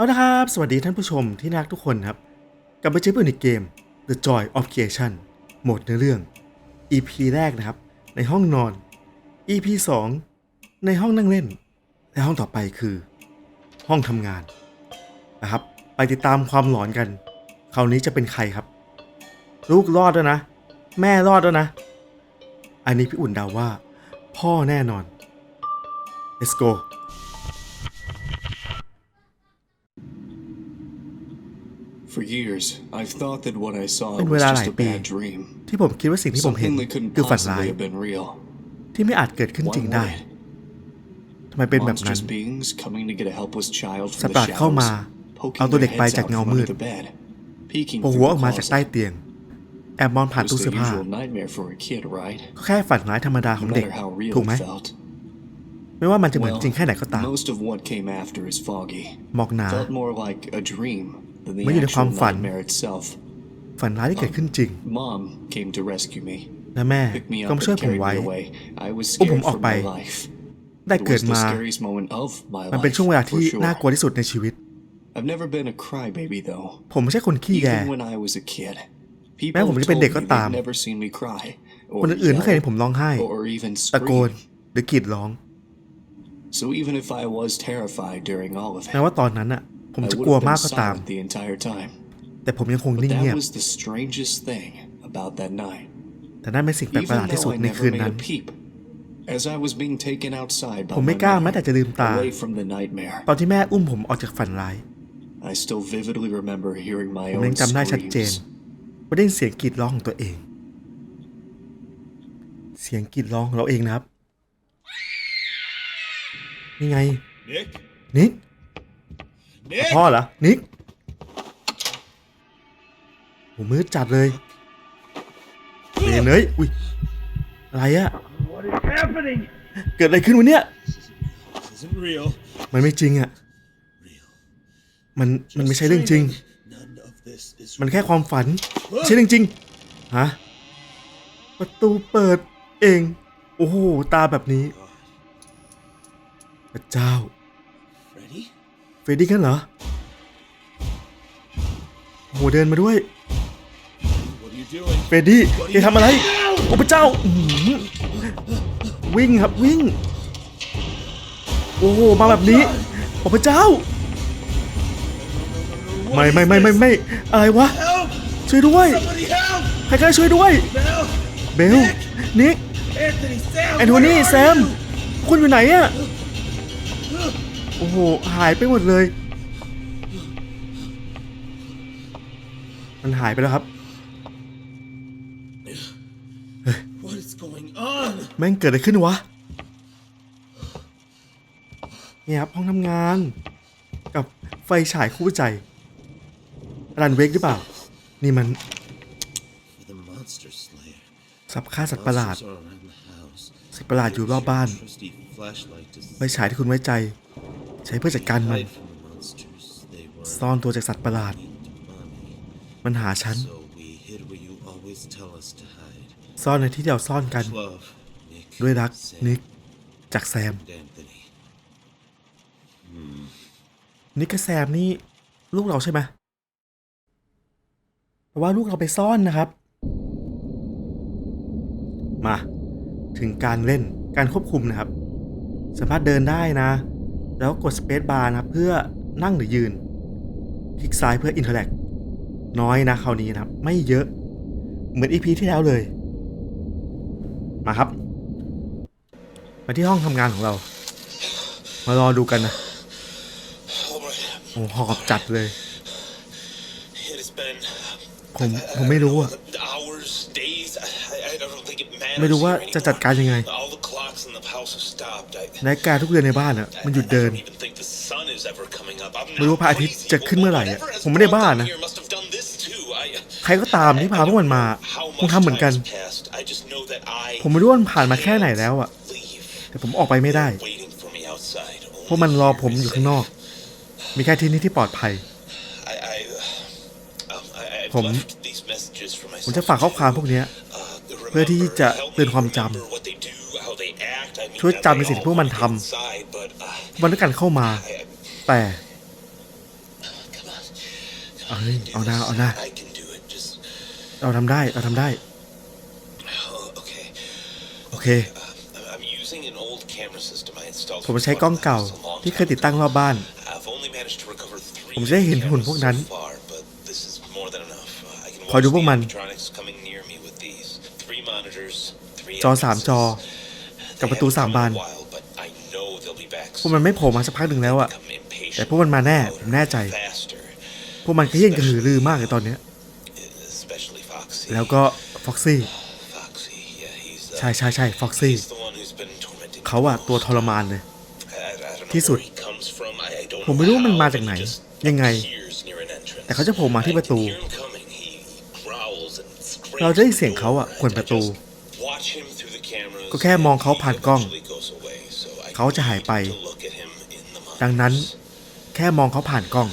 เอาละครับ สวัสดีท่านผู้ชมที่รักทุกคนครับ กลับมาเจอกันในเกม The Joy of Creation โหมดเนื้อเรื่อง EP แรกนะครับ ในห้องนอน EP 2 ในห้องนั่งเล่น และห้องต่อไปคือ ห้องทำงานนะครับ ไปติดตามความหลอนกัน คราวนี้จะเป็นใครครับ ลูกรอดแล้วยนะ แม่รอดแล้วยนะ อันนี้พี่อุ่นเดาว่า พ่อแน่นอน let's go For years, I've thought that what I saw เป็นเว was ลาห just ลาย a ปี bad dream. ที่ผมคิดว่าสิ่งที่ผมเห็น Something that couldn't คือฝันร้าย possibly have been real. ที่ไม่อาจเกิดขึ้นจริง Why ได้ would it? ทำไมเป็นแบบนั้น Monstrous beings coming to get a helpless child สัต from ว์ประหลาด the เข้ามา shadows, เอา poking ตัว their เด็กไป heads จาก out เงา from มืด under the bed, peeking โผล่ through หัวอ the อกมาจากใต้ closet. เตียง แอบมองผ่าน It ตู้ was เสื้อ the ผ้า usual nightmare for a kid, right? ก็แค่ฝันร้ายธรรมดาข No องเด็ก matter how real ถูกไหม it felt. ไม่ว่ามันจะเหมือน Well, จริงแค่ไหนก็ตาม most of what came after is foggy. หมอกหนา Felt more like a dream than the ไม่อยู่ในความ actual ฝัน nightmare itself. ฝันร้ายที่เกิดขึ้นจริง Mom came to rescue me. และแม่ Picked me ก็ up มาช่วย and ผม carried ไว้ me away. I was อุ้มผม scared ออก for ไป my life. ได้ It เกิด was the มา scariest moment of my มันเป็น life, ช่วงเวลา for ที่ sure. น่ากลัวที่สุดในชีวิต I've never been a crybaby though. ผมไม่ใช่คนขี้แย Even when I was a kid, แม้ people ผม have จะเป็น told เด็ me กก็ตาม they've never seen me cry คน or อื่นๆไม่เคยเห็น yell ผมร้องไห้ or even ตะโกน scream. หรือกรีดร้อง So even if I was terrified during all of แม้ it, ว่าตอนนั้นอะ ผม I จะ would กลัว have มาก been ก็ตาม silent the entire time. แต่ผมยังคง But นิ่งเงีย that บ was the strangest thing about that night. แต่นั่นเป็นสิ่งแปลกประหลาด Even ที่สุด though I ใน never คืน made นั้น a peep, as I was being taken outside ผม by ไม่ my กล้าแม้ mother, แต่จะลืมตา away from the nightmare, ตอนที่แม่อุ้มผมออกจากฝันร้าย I still vividly remember hearing my ผมยั own งจำได้ชัดเจน screams. ว่าได้ยินเสียงกรีดร้องของตัวเอง เสียงกรีดร้องของเราเองนะครับ นี่ไง Nick? นิก Nick? พ่อเหรอ นิกโหมืดจัดเลยเนเนยอุ้ย อะไรอะ What is happening? เกิดอะไรขึ้นวะเนี่ย This isn't real. มันไม่จริงอะ Real. มัน มันไม่ใช่เรื่องจริง None of this is มันแค่ความฝันไม่ใช่เรื่องจริง ฮะ ประตูเปิดเอง โอ้โห ตาแบบนี้ พระเจ้า Freddy? เฟรดดี้กันเหรอโหเดินมาด้วย What are you doing? เฟรดดี้แกทำอะไร โอ้พระเจ้าอื้อหือวิ่งครับวิ่ง โอ้โหมาแบบนี้ โอ้พระเจ้า ไม่ไม่ไม่ไม่ไม่อะไรวะ Help! ช่วยด้วย Somebody help! ใครก็ได้ช่วยด้วย Bell! เบลนิก Anthony! Sam! แอนโทนี่ where are แซม you? คุณอยู่ไหนอะ โอ้โห หายไปหมดเลย มันหายไปแล้วครับ What is going on? แม่งเกิดอะไรขึ้นวะ เนี่ยครับ ห้องทำงาน กับไฟฉายคู่ใจ รันเวกหรือเปล่า นี่มัน For the monster slayer. สับฆ่าสัตว์ประหลาด Monsters are around the house. สัตว์ประหลาดอยู่รอบบ้าน Trusty flashlight to ไฟฉายที่คุณไว้ใจ ใช้เพื่อจัดการมัน ซ่อนตัวจากสัตว์ประหลาด มันหาฉัน ซ่อนในที่ที่เราซ่อนกัน ด้วยรักนิกจากแซม นิกกับแซมนี่ ลูกเราใช่ไหมแต่ว่าลูกเราไปซ่อนนะครับ มา ถึงการเล่นการควบคุมนะครับ สามารถเดินได้นะ แล้วกดสเปซบาร์นะครับเพื่อนั่งหรือยืน คลิกซ้ายเพื่ออินเทอร์แลกน้อยนะคราวนี้นะครับ ไม่เยอะ เหมือนอีพีที่แล้วเลย มาครับ มาที่ห้องทำงานของเรา มารอดูกันนะโอ้หอบจัดเลย ผมผมไม่รู้อะไม่รู้ว่าจะจัดการยังไง นาฬิกาทุกเรือนในบ้านอะมันหยุด I เดิน don't even think the sun is ever coming up. I'm ไม่รู้ not ว่าพระอาทิตย์ crazy. จะขึ้นเมื่อไหร่อะ Whatever has ผมไม่ได้ brought บ้า them นะ here must have done this too. I, ใครก็ตามที่พาพวกมันมา how คง much ทำเหมือนกัน time has passed. I just know that I ผมไม่รู้ว่ามันผ่านมาแค่ไหนแล้วอะ leave. แต่ผมออกไปไม่ได้ Waiting for me outside. เพราะมันรอผมอยู่ข้างนอก มีแค่ที่นี่ที่ปลอดภัย I, I, uh, um, I, I've ผม left these messages for ผม myself จะฝากข้อความพวกเนี้ย Uh, the เพื่อที่จะ remember, help เตือน me ความจ remember ช่วยจำในสิ่งที่พวกมันทำวันการเข้ามา แต่เอ้เอาหน้าเอาหน้าเราทำได้เราทำได้ โอเค ผมใช้กล้องเก่าที่เคยติดตั้งรอบบ้าน ผมจะได้เห็นหุ่นพวกนั้นคอยดูพวกมัน จอสามจอ กับประตู They สาม haven't บาน come in a while, but I know they'll be back พวกมันไม่โผล่มาสักพักหนึ่งแล้วอะ Become impatient, แต่พวกมันมาแน่ผมแน่ใจ faster, พวกมันขยื่นกระหือรือมากเลยตอนเนี้ย especially Foxy. แล้วก็ฟ็อกซี่ Foxy, yeah, he's, uh, ใช่ใช่ใช่ฟ็อกซี่ he's the one who's been tormenting เขาอะตัวทรมานเลย I, I don't know ที่สุด where he comes from. I, I don't ผมไม่รู้ว่ามัน know มา how, จาก but ไหน he just ยังไง appears near an entrance. แต่เขาจะโผล่มาที่ I ประตู can hear him coming. He growls and screams เราจะได้ยิน at เสียง the เขาอะ door. กวนประตู ก็แค่มองเขาผ่านกล้อง เขาจะหายไป ดังนั้นแค่มองเขาผ่านกล้อง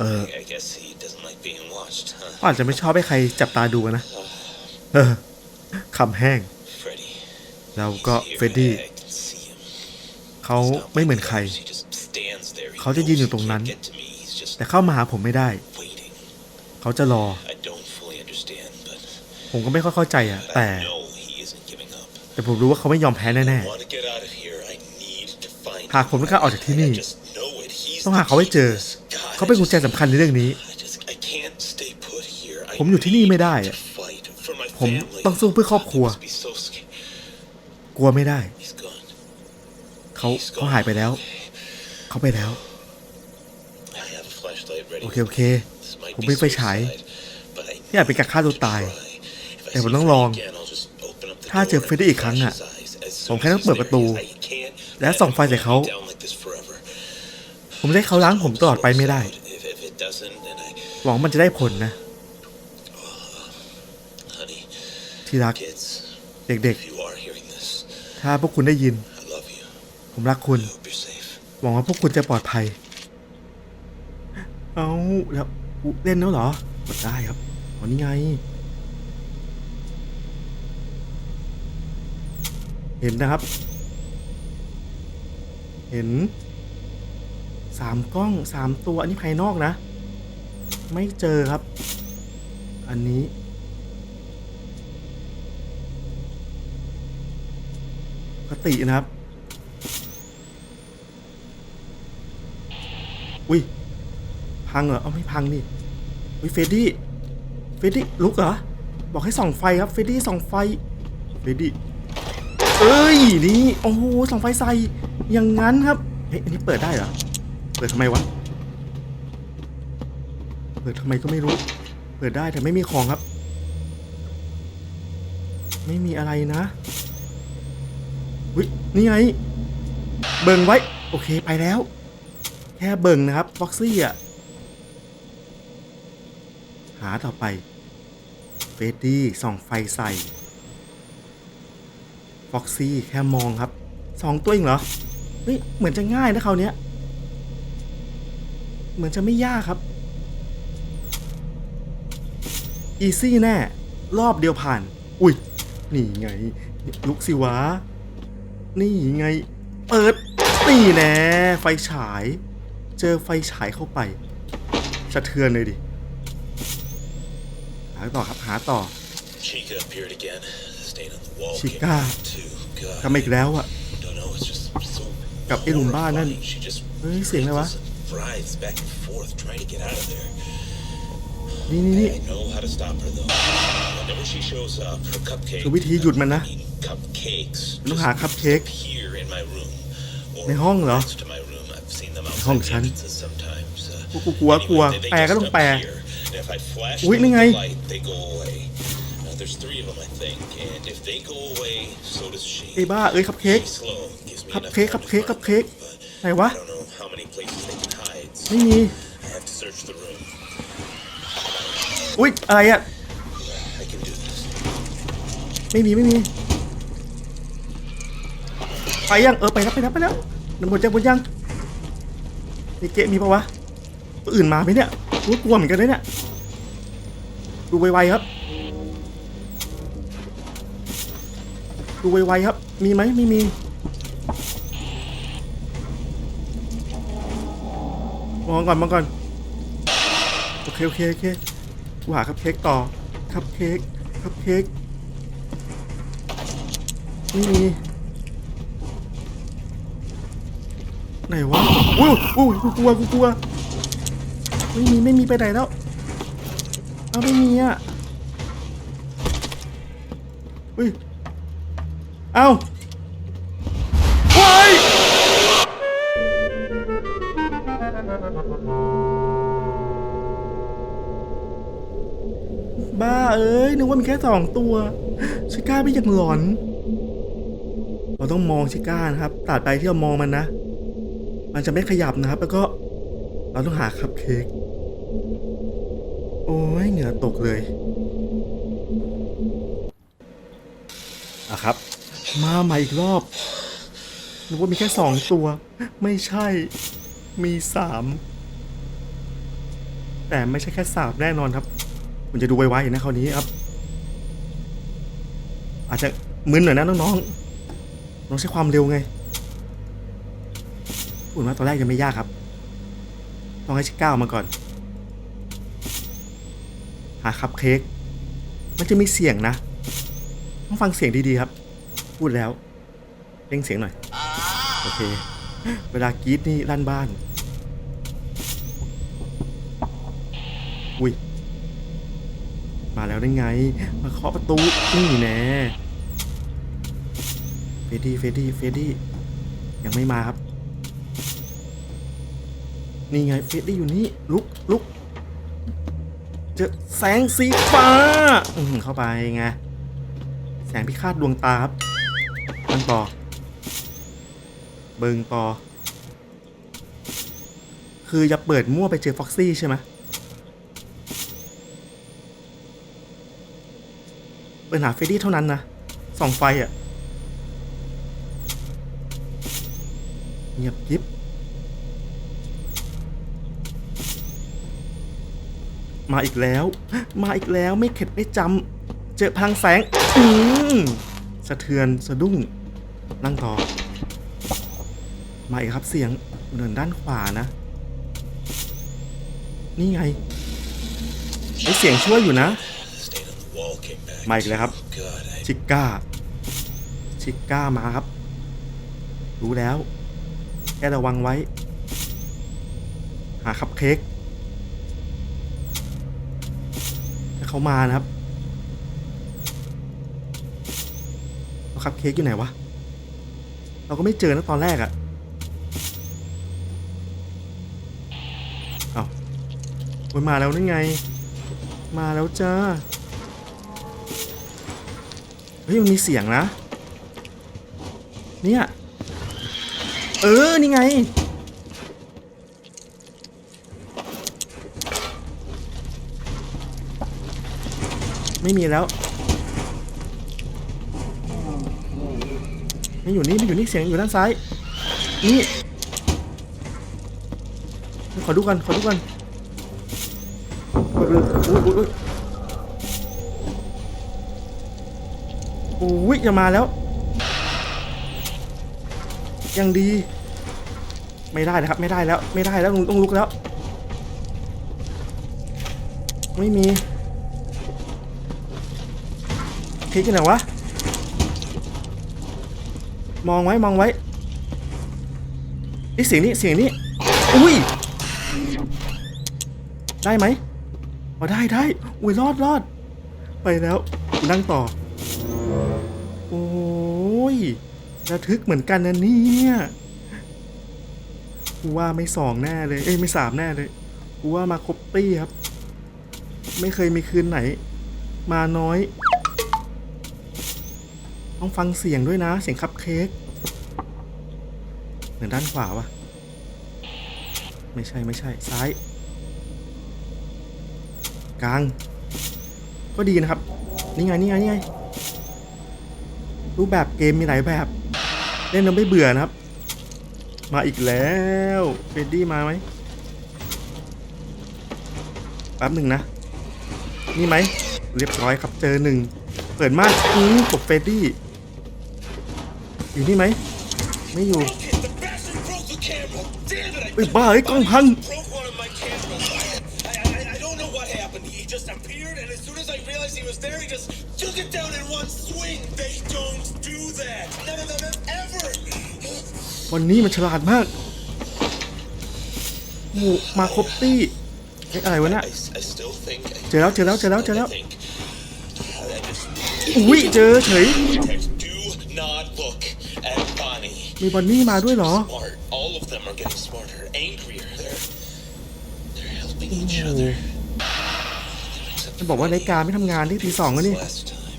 เอออาจจะไม่ชอบให้ใครจับตาดูนะ เออคำแห้ง แล้วก็เฟรดดี้เขาไม่เหมือนใคร เขาจะยืนอยู่ตรงนั้น แต่เข้ามาหาผมไม่ได้ เขาจะรอ ผมก็ไม่ค่อยเข้าใจอะ แต่ แต่ผมรู้ว่าเขาไม่ยอมแพ้แน่ I want to get out of here. I need to find หากผมต้องการออกจากที่นี่ I just know it. He's ต้อง the หาเขาให้ key เจอ to this. God, เขาเป็น I กุญแจ just- สำคัญในเรื่องนี้ I just I can't stay put here. I ผมอยู่ที่นี่ไม่ได้ need อะ to fight for my ผม family. ต้องสู้เพื่อครอบครัว I must be so scared. กลัวไม่ได้ He's gone. เขาเขาหายไปแล้ว เขาไปแล้ว I have a flashlight ready. โอเค for โอเค This might ผม be มีไฟฉาย suicide, but I ไม่อยากเป็นการฆ่าตัวตาย try. If I แต่ผม see ต้อง Freddy ลอง ถ้าเจอเฟรดดี้อีกครั้งอะ ผมแค่ต้องเปิดประตู และส่องไฟใส่เขา ผมจะให้เขาล้างผมตลอดไปไม่ได้ หวังมันจะได้ผลนะ ที่รัก เด็กๆ ถ้าพวกคุณได้ยิน ผมรักคุณ หวังว่าพวกคุณจะปลอดภัย เอาแล้วเล่นแล้วเหรอกดได้ครับวันนี้ไง เห็นนะครับ เห็นสามกล้องสามตัว อันนี้ภายนอกนะ ไม่เจอครับ อันนี้ ปกตินะครับ อุ้ย พังเหรอ เอาไม่พังนี่อุ้ยเฟดดี้ เฟดดี้ลุกเหรอ บอกให้ส่องไฟครับ เฟดดี้ส่องไฟ เฟดดี้ เอ้ยนี่โอ้โหส่องไฟใส่อย่างนั้นครับเฮ้ยอันนี้เปิดได้เหรอเปิดทำไมวะเปิดทำไมก็ไม่รู้ เปิดได้แต่ไม่มีของครับ ไม่มีอะไรนะอุ้ยนี่ไง เบิ่งไว้ โอเคไปแล้ว แค่เบิ่งนะครับฟ็อกซี่อะหาต่อไปเฟดดี้ส่องไฟใส่ ฟ็อกซี่แค่มองครับสองตัวเองเหรอเฮ้ยเหมือนจะง่ายนะคราวเนี้ยเหมือนจะไม่ยากครับอีซี่แน่ รอบเดียวผ่าน อุ้ย นี่ไง ลุกสิวะ นี่ไง เปิด นี่แน่ไฟฉาย เจอไฟฉายเข้าไป สะเทือนเลยดิ หาต่อครับ หาต่อ Chica appeared again. Stain on the wall. Chica. came out too. God, กลับมาอีกแล้วอะ don't know. It's just so กับไอ้หลุมบ้านนั่น horrifying. She just เฮ้ยเสียงอะไรวะ wriggles and writhes back and forth trying to get out of there. นี่นี่นี่ I know how to stop her though. Whenever she shows up, her cupcake. คือวิธีหยุดมันนะ I mean, cupcakes. มันต้องหา just cupcake appear in my room. Or ในห้องเหรอ next to my room. I've seen them ห้อง outside the ฉัน entrances sometimes. Uh, กูกูกลัวกลัว anyway, they- they แปลก็ just ต้องแปล appear. And if I flash อุ๊ย them นี่ with ไง there's three of them, I think. And if they go away, so does she. ไอ้บ้าเอ้ยคัพเค้ก She's slow. Gives me คัพ enough เค้ก time คัพ to เค้ก find คัพเค้ก them, but ไหนวะ I don't know how many places they can hide. so ไม่มี I have to search the room. อุ้ยอะไรอะ I can do this. ไม่มีไม่มี ไปยังเออไปแล้วไปแล้วไปแล้วหนึ่งหมดยังหมดยังนี่เกะมีปะวะตัวอื่นมาไหมเนี่ยอุ๊ยกลัวเหมือนกันเลยเนี่ยดูไวๆครับ ดูไวๆครับ มีไหมไม่มี มองก่อนมองก่อน โอเคโอเคโอเคกูหาคัพเค้กต่อ คัพเค้ก คัพเค้ก ไม่มี ไหนวะโอ้ยโอ้ยกูกลัวกูกลัว ไม่มีไม่มีไปไหนแล้ว เอาไม่มีอะเฮ้ย เอาเฮ้ยบ้าเอ้ยนึกว่ามีแค่สองตัวชิก้าไม่ยังหลอน เราต้องมองชิก้านะครับตัดไปที่เรามองมันนะ มันจะไม่ขยับนะครับ แล้วก็เราต้องหาคัพเค้กโอ้ยเหงื่อตกเลยอะครับ มาใหม่อีกรอบนึกว่ามีแค่สองตัว ไม่ใช่ มีสามแต่ไม่ใช่แค่สามแน่นอนครับคุณจะดูไวๆนะคราวนี้ครับ อาจจะมึนหน่อยนะน้องๆน้องใช้ความเร็วไงพูดว่าตอนแรกยังไม่ยากครับ ต้องให้ชิก้าวมาก่อน หาคัพเค้กมันจะมีเสียงนะ ต้องฟังเสียงดีๆครับ พูดแล้วเร่งเสียงหน่อย โอเค เวลากรีดนี่ลั่นบ้าน อุ้ย มาแล้วได้ไง มาเคาะประตูนี่แน่เฟดดี้เฟดดี้เฟดดี้ยังไม่มาครับ นี่ไงเฟดดี้อยู่นี่ ลุกลุกเจอแสงสีฟ้าเข้าไปไง แสงพิฆาตดวงตาครับ มันต่อเบิงต่อ คืออย่าเปิดมั่วไปเจอฟ็อกซี่ใช่ไหมเปิดหาเฟรดดี้เท่านั้นนะส่องไฟอะ่ะ เงียบยิบมาอีกแล้ว มาอีกแล้วไม่เข็ดไม่จำ เจอพลังแสงอืมสะเทือนสะดุ้ง นั่งต่อ มาอีกครับเสียงเดินด้านขวานะ นี่ไงไอเสียงช่วยอยู่นะมาอีกแล้วครับ ชิก้า ชิก้ามาครับ รู้แล้ว แค่ระวังไว้ หาคัพเค้กถ้าเขามานะครับคัพเค้กอยู่ไหนวะ เราก็ไม่เจอนะตอนแรกอะเอาโอ้ยมาแล้วนั่นไง มาแล้วจ้า เฮ้ยมันมีเสียงนะ เนี่ย เออ นี่ไง ไม่มีแล้ว ไม่อยู่นี่ไม่อยู่นี่เสียงอยู่ด้านซ้าย นี่ ขอดูกันขอดูกันอุ๊ยอุ๊ยอุ๊ยอุ๊ยโอ้ยจะมาแล้ว ยังดี ไม่ได้นะครับ ไม่ได้แล้ว ไม่ได้แล้วต้องลุกแล้ว ไม่มีเค้กอยู่ไหนวะ มองไว้มองไว้ไอยเสียงนี้เสียงนี้อุ้ยได้ไหมอ๋อได้ได้อุ้ยรอดรอดไปแล้วนั่งต่อ โอ้ยระทึกเหมือนกันนะเนี่ยกูว่าไม่สองแน่เลยเอ้ยไม่สามแน่เลยกูว่ามาครบตี้ครับ ไม่เคยมีคืนไหน มาน้อย ต้องฟังเสียงด้วยนะ เสียงคัพเค้กเหมือนด้านขวาวะไม่ใช่ไม่ใช่ซ้าย กลาง ก็ดีนะครับ นี่ไงนี่ไงนี่ไง รูปแบบเกมมีหลายแบบ เล่นแล้วไม่เบื่อนะครับ มาอีกแล้วเฟดดี้มาไหมแป๊บหนึ่งนะ นี่ไหม เรียบร้อยครับเจอหนึ่ง เปิดมากอืมกบเฟดดี้ อยู่นี่ไหม ไม่อยู่ The bastard broke the camera. Damn it! I เอ้ยบ้าเอ้ยกล้องพัง broke one of my cameras. I, I, I, I don't know was there. He just took it down in one swing. They don't do that. None of them have ever. วันนี้มันฉลาดมากโอ้โหมาครบตี้เอ๊ะอะไรวะเนี่ย I, I still think. เจอแล้วเจอแล้วเจอแล้วเจอแล้ว I think. I just. อุ้ยเจอเฉย มีบอนนี่มาด้วยเหรอ Smart. All of them are getting smarter, angrier. They're they're helping each other. มันบอกว่านาฬิกาไม่ทำงานที่ตีสองแล้วนี่ Last time,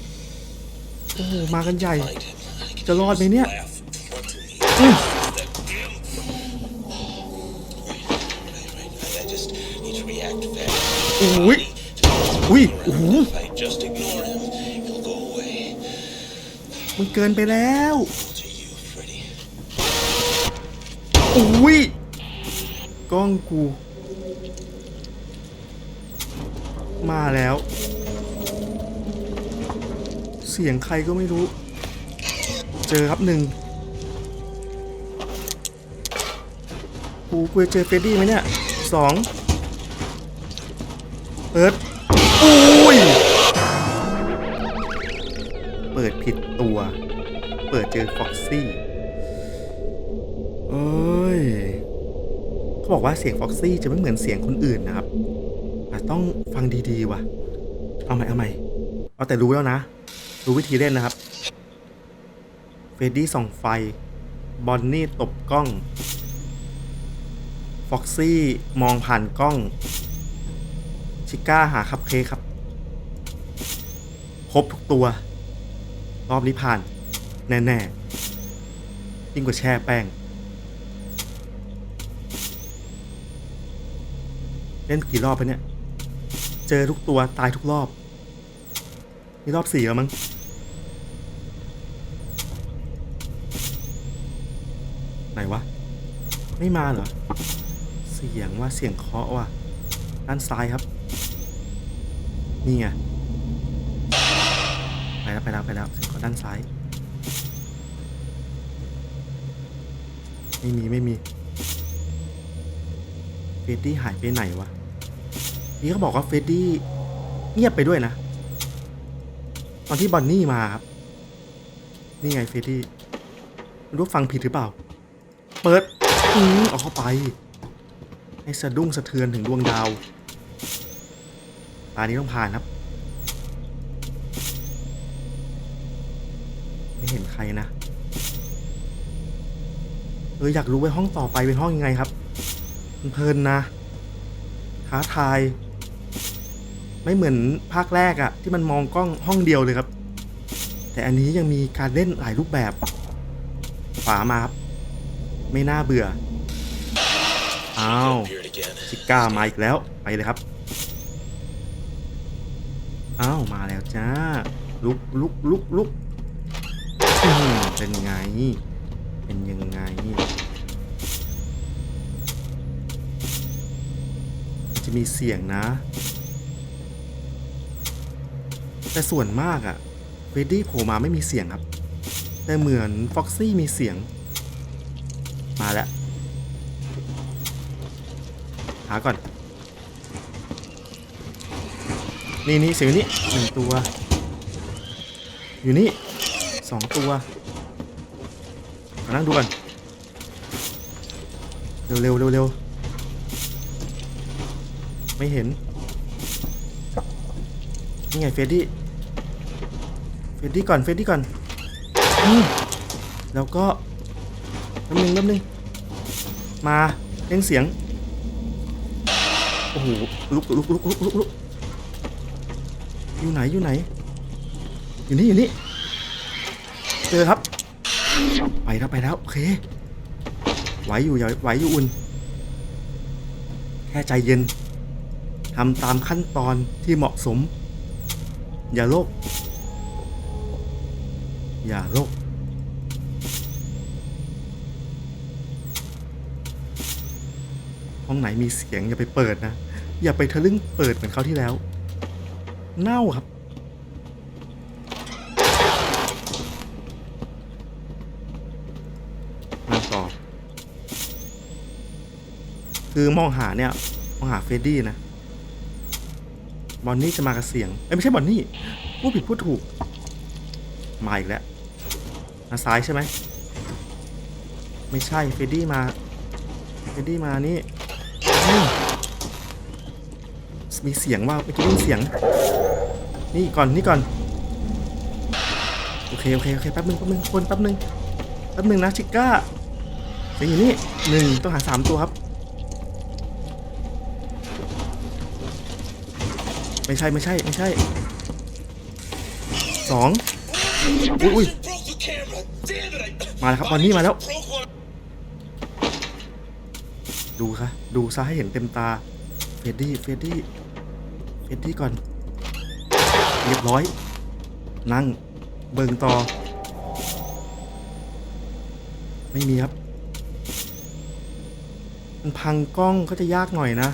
โอ้โหมากันใหญ่ find him. I can จะรอดไหมเนี่ย laugh drunkenly. That damn. Right, right, right. I, I just need to react fast. อุ้ย อุ้ย โอ้โห If I just ignore him, he'll go away. มันเกินไปแล้ว อุ้ยกล้องกู มาแล้ว เสียงใครก็ไม่รู้ เจอครับหนึ่งกูกูจะเจอเฟดดี้ไหมเนี่ยสองเปิดอุ้ เขาบอกว่าเสียงฟ็อกซี่จะไม่เหมือนเสียงคนอื่นนะครับอาจต้องฟังดีๆว่ะ เอาใหม่เอาใหม่เอาแต่รู้แล้วนะ รู้วิธีเล่นนะครับ เฟรดดี้ส่องไฟ บอนนี่ตบกล้อง ฟ็อกซี่มองผ่านกล้อง ชิก้าหาคัพเค้กครับ ครบทุกตัว รอบนี้ผ่าน แน่ๆยิ่งกว่าแช่แป้ง เล่นกี่รอบไปเนี่ย เจอทุกตัวตายทุกรอบ นี่รอบสี่แล้วมั้งไหนวะ ไม่มาเหรอ เสียงว่าเสียงเคาะว่ะด้านซ้ายครับ นี่ไงไปแล้วไปแล้วไปแล้วเสียงเคาะด้านซ้าย ไม่มีไม่มี รดดี้หายไปไหนวะ นี่เขาบอกว่าเฟรดดี้เงียบไปด้วยนะ ตอนที่บอนนี่มาครับ นี่ไงเฟรดดี้รู้ฟังผิดหรือเปล่า เปิดอืมเอาเข้าไป ให้สะดุ้งสะเทือนถึงดวงดาว ตานี้ต้องผ่านครับ ไม่เห็นใครนะ เอออยากรู้ว่าห้องต่อไปเป็นห้องยังไงครับ เพลินนะท้าทาย ไม่เหมือนภาคแรกอะที่มันมองกล้องห้องเดียวเลยครับ แต่อันนี้ยังมีการเล่นหลายรูปแบบฝามาครับไม่น่าเบื่ออ้าวชิก้ามาอีกแล้วไปเลยครับอ้าวมาแล้วจ้าลุกลุกลุกลุกเป็นไง เป็นยังไง มัน จะมีเสียงนะ แต่ส่วนมากอะเฟรดดี้โผล่มาไม่มีเสียงครับ แต่เหมือนฟ็อกซี่มีเสียง มาแล้ว หาก่อน นี่นี่เสียงนี่หนึ่งตัว อยู่นี่สองตัวมานั่งดูก่อนเร็วเร็วเร็วเร็ว ไม่เห็น นี่ไงเฟดดี้ เฟดดี้ก่อน เฟดดี้ก่อนอแล้วก็แป๊บนึงแป๊บนึงมาเร่งเสียง โอ้โห ลุกลุกลุกลุกลุกลุกอยู่ไหน อยู่ไหน อยู่นี่ อยู่นี่ เจอครับ ไปแล้วไปแล้ว โอเค ไหวอยู่อย่ไหวอยู่อุ่น แค่ใจเย็น ทำตามขั้นตอนที่เหมาะสม อย่าโลก อย่าโลก ห้องไหนมีเสียงอย่าไปเปิดนะ อย่าไปทะลึ่งเปิดเหมือนเขาวที่แล้ว เน่าครับ มาต่อ คือมองหาเนี่ย มองหาเฟรดดี้นะ บอนนี่จะมากับเสียง เอ้ยไม่ใช่บอนนี่พูดผิดพูดถูก มาอีกแล้ว มาซ้ายใช่ไหม ไม่ใช่เฟดดี้มา เฟดดี้มานี่มมีเสียงว่าเมื่อกี้ได้ยินเสียง นี่ก่อนนี่ก่อน โอเคโอเคโอเคแป๊บนึงแป๊บนึงคนแป๊บนึงแป๊บนึงนะชิก้าเสียงอยู่นี่หนึ่งต้องหาสามตัวครับ ไม่ใช่ไม่ใช่ไม่ใช่สองอุ้ยอุ้ยมาแล้วครับบอนนี่มาแล้ว ดูค่ะดูซะให้เห็นเต็มตาเฟดดี้เฟดดี้เฟดดี้ก่อน เรียบร้อย นั่งเบิงต่อ ไม่มีครับ มันพังกล้องก็จะยากหน่อยนะ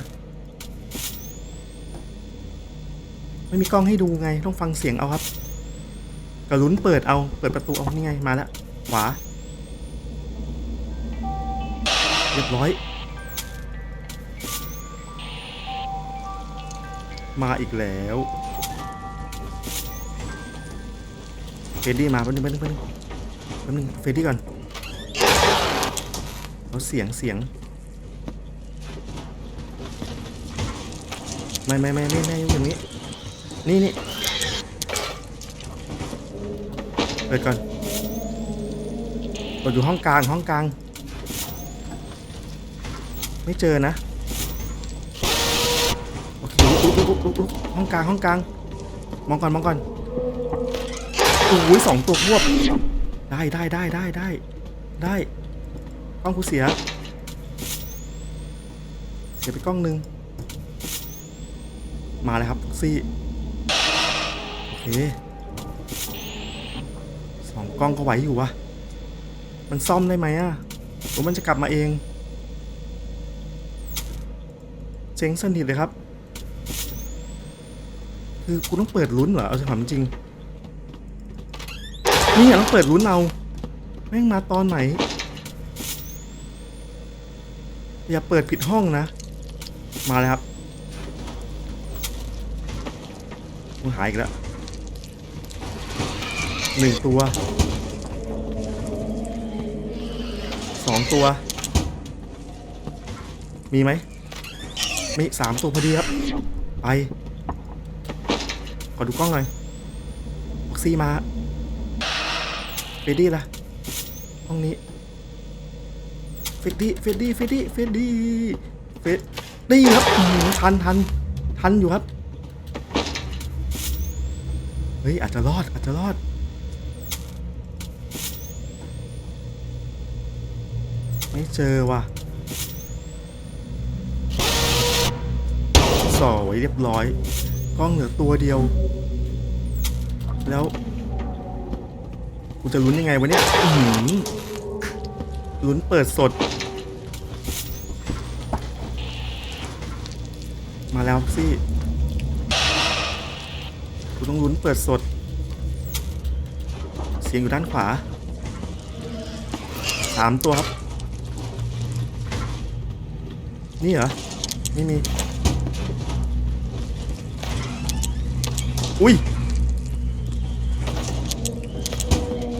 ไม่มีกล้องให้ดูไง ต้องฟังเสียงเอาครับกระลุ้นเปิดเอาเปิดประตูเอานี่ไงมาแล้วขวาเรียบร้อย มาอีกแล้วเฟรดดี้มาแป๊บนึงแป๊บนึงแป๊บนึงแป๊บนึงเฟรดดี้ก่อนเอาเสียงเสียงไม่ไม่ไม่ไม่ไม่อยู่อย่างนี้ นี่นี่เปิดก่อนเปิดอยู่ห้องกลางห้องกลาง ไม่เจอนะ โอเคลุกลุกลุกลุกลุกห้องกลางห้องกลาง มองก่อนมองก่อนโอ้ยสองตัวควบ ได้ได้ได้ได้ได้ได้กล้องกูเสีย เสียไปกล้องหนึ่งมาเลยครับซี่ เคสองกล้องก็ไหวอยู่วะ มันซ่อมได้ไหมอะหรือมันจะกลับมาเองเจ๊งสนิทเลยครับ คือกูต้องเปิดลุ้นเหรอ เอาถามจริง นี่ต้องเปิดลุ้นเอาแม่งมาตอนไหน อย่าเปิดผิดห้องนะ มาเลยครับกูหายอีกแล้ว หนึ่งตัวสองตัว มีไหมมีสามตัวพอดีครับ ไปขอดูกล้องหน่อยบ็อกซี่มาเฟดดี้ล่ะห้องนี้เฟดดี้เฟดดี้เฟดดี้เฟดดี้เฟดดี้ครับทันทันทันอยู่ครับ เฮ้ยอาจจะรอดอาจจะรอด ไม่ เจอว่ะส่อไว้เรียบร้อย กล้องเหลือตัวเดียว แล้ว กูจะลุ้นยังไงวะเนี่ยอื้อหือลุ้นเปิดสด มาแล้วซี่กูต้องลุ้นเปิดสด เสียงอยู่ด้านขวาสามตัวครับ นี่เหรอ ไม่มี อุ้ย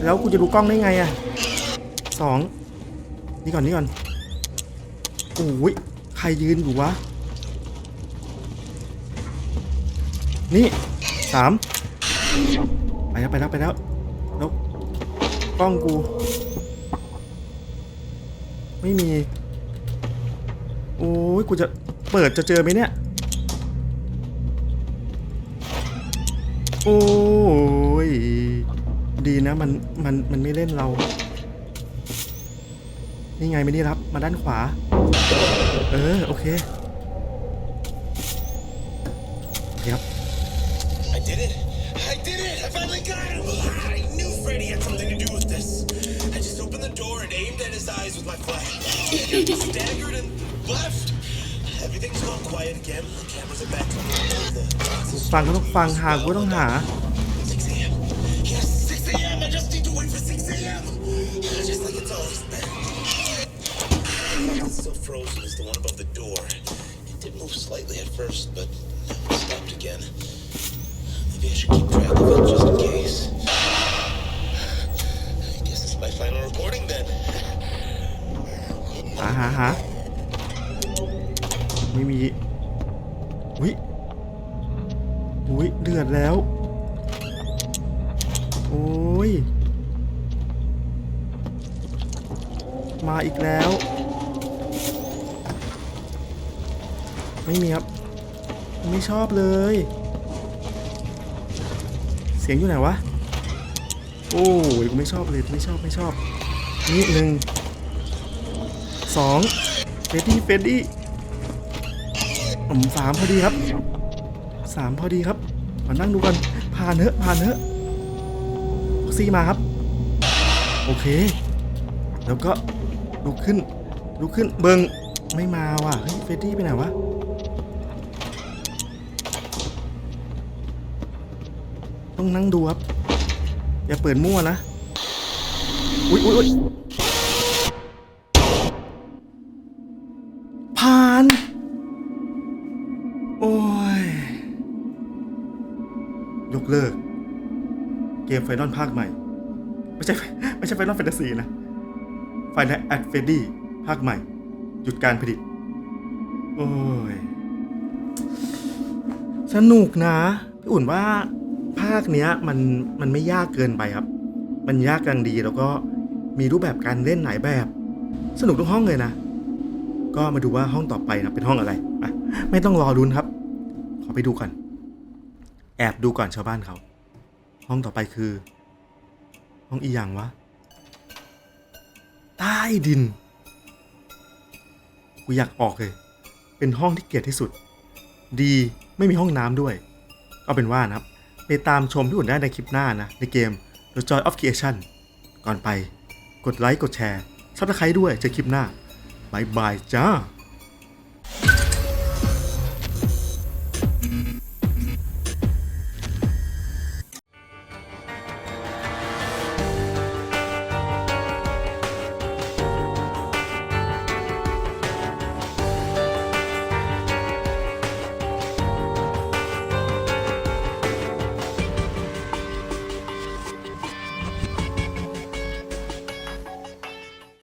แล้วกูจะดูกล้องได้ไงอะสอง นี่ก่อน นี่ก่อนโอ้ย ใครยืนอยู่วะ นี่สามไปแล้วไปแล้วไปแล้วแล้วกล้องกู ไม่มี โอ้ยกูจะเปิดจะเจอไหมเนี่ย โอ้ย ดีนะมันมันมันไม่เล่นเรา นี่ไงไม่นี่รับมาด้านขวา เออ โอเคครับ I did it. I did it. I finally got him. I knew Freddy had something to do with this. I just opened the door and aimed at his eyes with my flash. He staggered and left. Everything's gone quiet again. The cameras are back to normal. The box is ฟังก็ต้องฟังหาก็ต้องหา 6 a.m. Yes, 6 a.m. I just need to wait for 6 a.m. Just like it's always been. It's still frozen as the one above the door. It did move slightly at first, but now it stopped again. Maybe I should keep ชอบเลย เสียงอยู่ไหนวะ โอ้ยกูไม่ชอบเลยไม่ชอบไม่ชอบ นี่หนึ่งสองเฟดดี้เฟดดี้ผมสามพอดีครับสามพอดีครับมานั่งดูกันผ่านเถอะผ่านเถอะ็อกซี่มาครับ โอเค แล้วก็ลุกขึ้นลุกขึ้นเบิงไม่มาว่ะเฮ้ยเฟดดี้ไปไหนวะ ต้องนั่งดูครับ อย่าเปิดมั่วนะ อุ๊ยอุ๊ยอุ๊ยผ่าน โอ้ย ยกเลิก เกมไฟนอลภาคใหม่ ไม่ใช่ ไม่ใช่ไฟนอลแฟนตาซีนะ ไฟนอลแอดเฟดดี้ภาคใหม่ หยุดการผลิต โอ้ย สนุกนะ พี่อุ่นว่า ภาคเนี้ยมันมันไม่ยากเกินไปครับ มันยากกลางดีแล้วก็มีรูปแบบการเล่นหลายแบบ สนุกทุกห้องเลยนะ ก็มาดูว่าห้องต่อไปนะเป็นห้องอะไรอะไม่ต้องรอรุนครับ ขอไปดูก่อน แอบดูก่อนชาวบ้านเขา ห้องต่อไปคือ ห้องอีหยังวะ ใต้ดิน กูอยากออกเลย เป็นห้องที่เกลียดที่สุด ดีไม่มีห้องน้ำด้วย ก็เป็นว่านะครับ ไปตามชมพี่อุ่นได้ในคลิปหน้านะ ในเกม The Joy of Creation ก่อนไป กดไลค์ กดแชร์ซับสไครต์ด้วยเจอคลิปหน้าบายบายจ้า